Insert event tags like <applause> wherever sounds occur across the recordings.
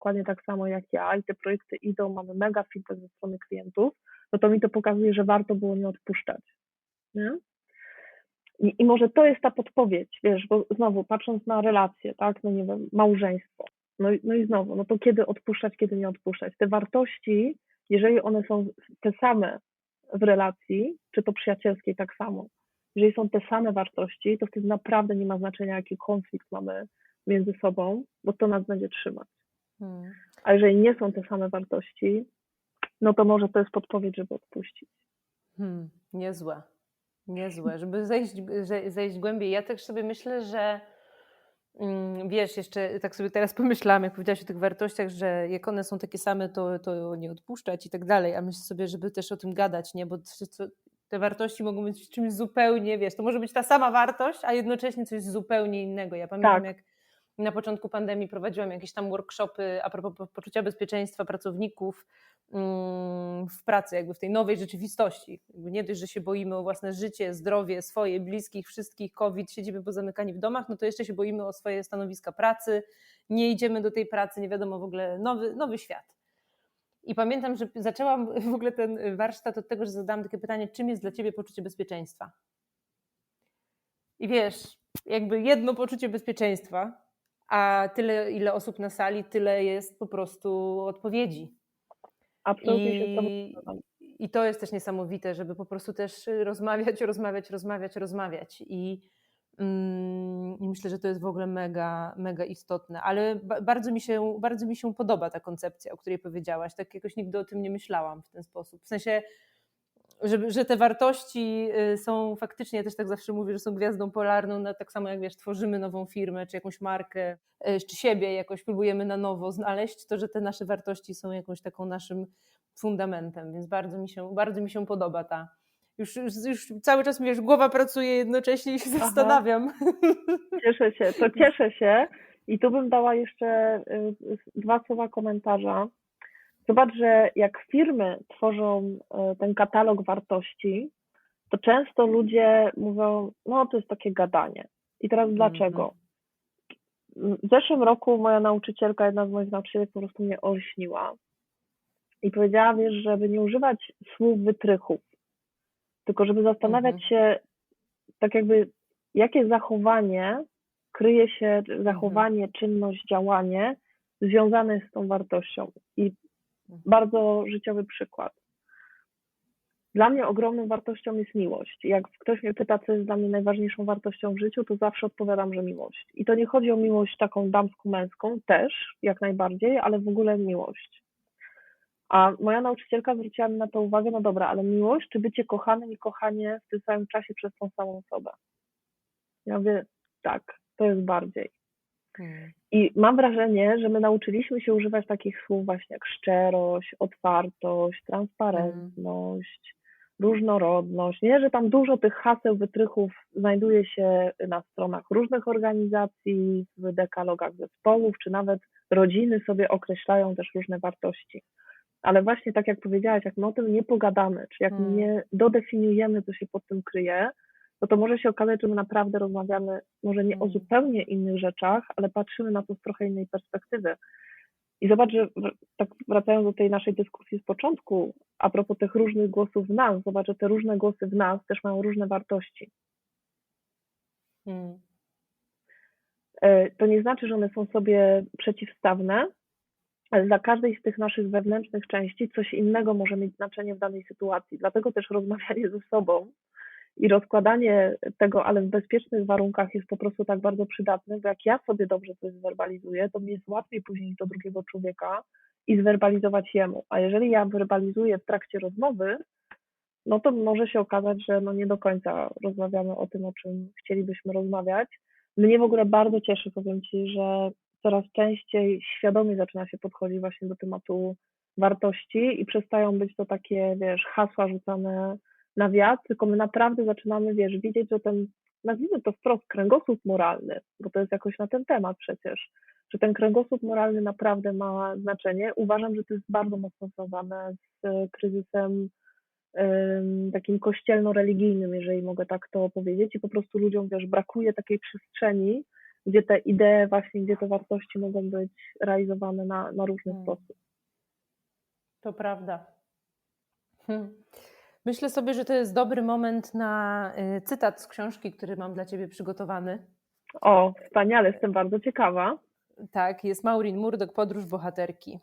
dokładnie tak samo jak ja i te projekty idą, mamy mega feedback ze strony klientów, no to mi to pokazuje, że warto było nie odpuszczać. Nie? I, I może to jest ta podpowiedź, wiesz, bo znowu patrząc na relacje, tak, no nie wiem, małżeństwo, no, no i znowu, no to kiedy odpuszczać, kiedy nie odpuszczać. Te wartości, jeżeli one są te same w relacji, czy to przyjacielskiej tak samo, jeżeli są te same wartości, to wtedy naprawdę nie ma znaczenia, jaki konflikt mamy między sobą, bo to nas będzie trzymać. Hmm. A jeżeli nie są te same wartości, no to może to jest podpowiedź, żeby odpuścić. Hmm, niezłe. Niezłe, żeby zejść, zejść głębiej. Ja też sobie myślę, że mm, wiesz, jeszcze tak sobie teraz pomyślałam, jak powiedziałaś o tych wartościach, że jak one są takie same, to, to nie odpuszczać i tak dalej, a myślę sobie, żeby też o tym gadać, nie? Bo te wartości mogą być czymś zupełnie, wiesz, to może być ta sama wartość, a jednocześnie coś zupełnie innego. Ja pamiętam, tak. jak na początku pandemii prowadziłam jakieś tam workshopy a propos poczucia bezpieczeństwa pracowników mm, w pracy, jakby w tej nowej rzeczywistości. Nie dość, że się boimy o własne życie, zdrowie, swoje, bliskich, wszystkich, COVID, siedzimy pozamykani w domach, no to jeszcze się boimy o swoje stanowiska pracy, nie idziemy do tej pracy, nie wiadomo w ogóle, nowy, nowy świat. I pamiętam, że zaczęłam <laughs> w ogóle ten warsztat od tego, że zadałam takie pytanie, czym jest dla ciebie poczucie bezpieczeństwa? I wiesz, jakby jedno poczucie bezpieczeństwa, a tyle, ile osób na sali, tyle jest po prostu odpowiedzi. Absolutnie I, I to jest też niesamowite, żeby po prostu też rozmawiać, rozmawiać, rozmawiać, rozmawiać. I, mm, I myślę, że to jest w ogóle mega, mega istotne. Ale bardzo mi, się, bardzo mi się podoba ta koncepcja, o której powiedziałaś. Tak jakoś nigdy o tym nie myślałam w ten sposób. W sensie że, że te wartości y, są faktycznie, ja też tak zawsze mówię, że są gwiazdą polarną, no, tak samo jak wiesz, tworzymy nową firmę, czy jakąś markę, y, czy siebie jakoś próbujemy na nowo znaleźć, to że te nasze wartości są jakąś taką naszym fundamentem, więc bardzo mi się, bardzo mi się podoba ta, już, już, cały czas wiesz, głowa pracuje jednocześnie i się Aha. zastanawiam. <laughs> Cieszę się, to cieszę się i tu bym dała jeszcze y, dwa słowa komentarza Zobacz, że jak firmy tworzą e, ten katalog wartości, to często ludzie mówią, no to jest takie gadanie. I teraz mhm. dlaczego? W zeszłym roku moja nauczycielka, jedna z moich nauczycielek po prostu mnie olśniła i powiedziała, wiesz, żeby nie używać słów wytrychów, tylko żeby zastanawiać mhm. się tak jakby, jakie zachowanie kryje się, zachowanie, mhm. czynność, działanie związane jest z tą wartością. I bardzo życiowy przykład. Dla mnie ogromną wartością jest miłość. Jak ktoś mnie pyta, co jest dla mnie najważniejszą wartością w życiu, to zawsze odpowiadam, że miłość. I to nie chodzi o miłość taką damsko-męską, też jak najbardziej, ale w ogóle miłość. A moja nauczycielka zwróciła mi na to uwagę, no dobra, ale miłość czy bycie kochanym i kochanie w tym samym czasie przez tą samą osobę? Ja mówię, tak, to jest bardziej. Hmm. I mam wrażenie, że my nauczyliśmy się używać takich słów właśnie jak szczerość, otwartość, transparentność, różnorodność. Nie, że tam dużo tych haseł, wytrychów znajduje się na stronach różnych organizacji, w dekalogach zespołów, czy nawet rodziny sobie określają też różne wartości. Ale właśnie tak jak powiedziałaś, jak my o tym nie pogadamy, czy jak hmm. nie dodefiniujemy, co się pod tym kryje, no to może się okazać, że my naprawdę rozmawiamy może nie o mm. zupełnie innych rzeczach, ale patrzymy na to z trochę innej perspektywy. I zobacz, że tak wracając do tej naszej dyskusji z początku, a propos tych różnych głosów w nas, zobacz, że te różne głosy w nas też mają różne wartości. Hmm. E, to nie znaczy, że one są sobie przeciwstawne, ale dla każdej z tych naszych wewnętrznych części coś innego może mieć znaczenie w danej sytuacji. Dlatego też <laughs> rozmawianie ze sobą i rozkładanie tego, ale w bezpiecznych warunkach jest po prostu tak bardzo przydatne, bo jak ja sobie dobrze coś zwerbalizuję, to mi jest łatwiej później do drugiego człowieka i zwerbalizować jemu. A jeżeli ja werbalizuję w trakcie rozmowy, no to może się okazać, że no nie do końca rozmawiamy o tym, o czym chcielibyśmy rozmawiać. Mnie w ogóle bardzo cieszy, powiem Ci, że coraz częściej świadomie zaczyna się podchodzić właśnie do tematu wartości i przestają być to takie, wiesz, hasła rzucane na wiatr, tylko my naprawdę zaczynamy, wiesz, widzieć, że ten, nazwijmy to wprost, kręgosłup moralny, bo to jest jakoś na ten temat przecież, że ten kręgosłup moralny naprawdę ma znaczenie. Uważam, że to jest bardzo mocno związane z e, kryzysem takim kościelno-religijnym, jeżeli mogę tak to powiedzieć, i po prostu ludziom, wiesz, brakuje takiej przestrzeni, gdzie te idee właśnie, gdzie te wartości mogą być realizowane na, na różny Hmm. sposób. To prawda. Hmm. Myślę sobie, że to jest dobry moment na y, cytat z książki, który mam dla Ciebie przygotowany. O, wspaniale, jestem bardzo ciekawa. Tak, jest Maureen Murdoch, Podróż bohaterki.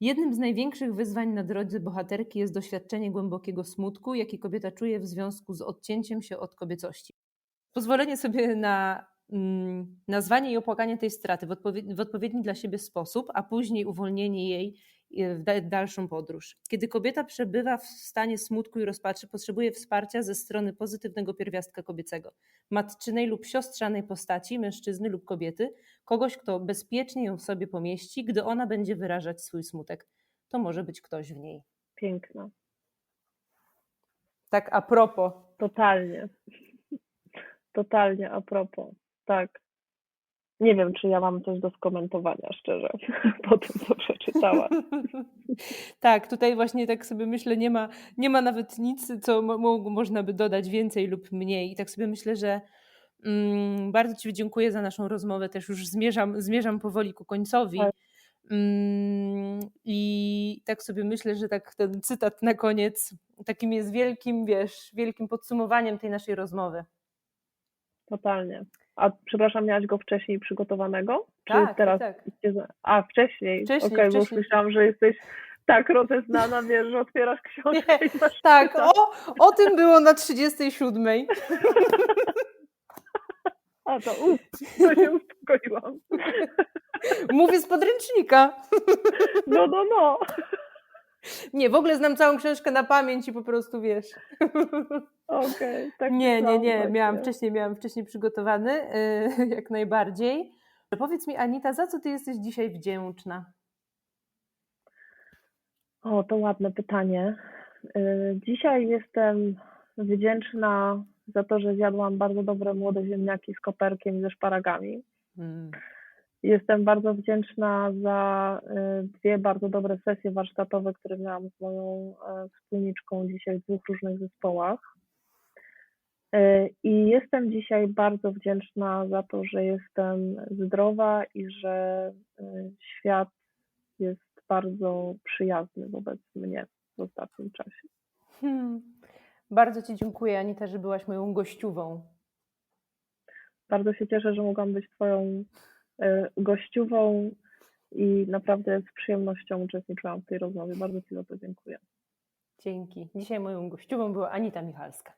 Jednym z największych wyzwań na drodze bohaterki jest doświadczenie głębokiego smutku, jaki kobieta czuje w związku z odcięciem się od kobiecości. Pozwolenie sobie na mm, nazwanie i opłakanie tej straty w, odpowie- w odpowiedni dla siebie sposób, a później uwolnienie jej w da- dalszą podróż. Kiedy kobieta przebywa w stanie smutku i rozpaczy, potrzebuje wsparcia ze strony pozytywnego pierwiastka kobiecego, matczynej lub siostrzanej postaci, mężczyzny lub kobiety, kogoś, kto bezpiecznie ją w sobie pomieści, gdy ona będzie wyrażać swój smutek. To może być ktoś w niej. Piękna. Tak a propos. Totalnie. Totalnie a propos. Tak. Nie wiem, czy ja mam coś do skomentowania, szczerze, po tym, co przeczytałam. <laughs> tak, tutaj właśnie tak sobie myślę, nie ma, nie ma nawet nic, co mo- mo- można by dodać więcej lub mniej. I tak sobie myślę, że mm, bardzo Ci dziękuję za naszą rozmowę. Też już zmierzam, zmierzam powoli ku końcowi. Tak. Mm, I tak sobie myślę, że tak ten cytat na koniec takim jest wielkim, wiesz, wielkim podsumowaniem tej naszej rozmowy. Totalnie. A przepraszam, miałaś go wcześniej przygotowanego? Czy Tak, teraz? tak, A, wcześniej. Wcześniej, bo wcześniej. słyszałam, że jesteś tak rozeznana, <laughs> wiesz, że otwierasz książkę i masz Tak, o, o tym było na 37. <laughs> A to uff, to się uspokoiłam. <laughs> Mówię z podręcznika. No, no, no. <laughs> Nie, w ogóle znam całą książkę na pamięć i po prostu wiesz. Okej, <laughs> tak Nie, nie, nie, miałam wcześniej, miałam wcześniej przygotowany, yy, <laughs> jak najbardziej. Powiedz mi, Anita, za co ty jesteś dzisiaj wdzięczna? O, to ładne pytanie. Y, Dzisiaj jestem wdzięczna za to, że zjadłam bardzo dobre młode ziemniaki z koperkiem i ze szparagami. Mm. Jestem bardzo wdzięczna za y, dwie bardzo dobre sesje warsztatowe, które miałam z moją e, wspólniczką dzisiaj w dwóch różnych zespołach. Y, I jestem dzisiaj bardzo wdzięczna za to, że jestem zdrowa i że y, świat jest bardzo przyjazny wobec mnie w ostatnim czasie. Hmm. Bardzo Ci dziękuję, Anita, że byłaś moją gościową. Bardzo się cieszę, że mogłam być Twoją gościową i naprawdę z przyjemnością uczestniczyłam w tej rozmowie. Bardzo Ci za to dziękuję. Dzięki. Dzisiaj moją gościową była Anita Michalska.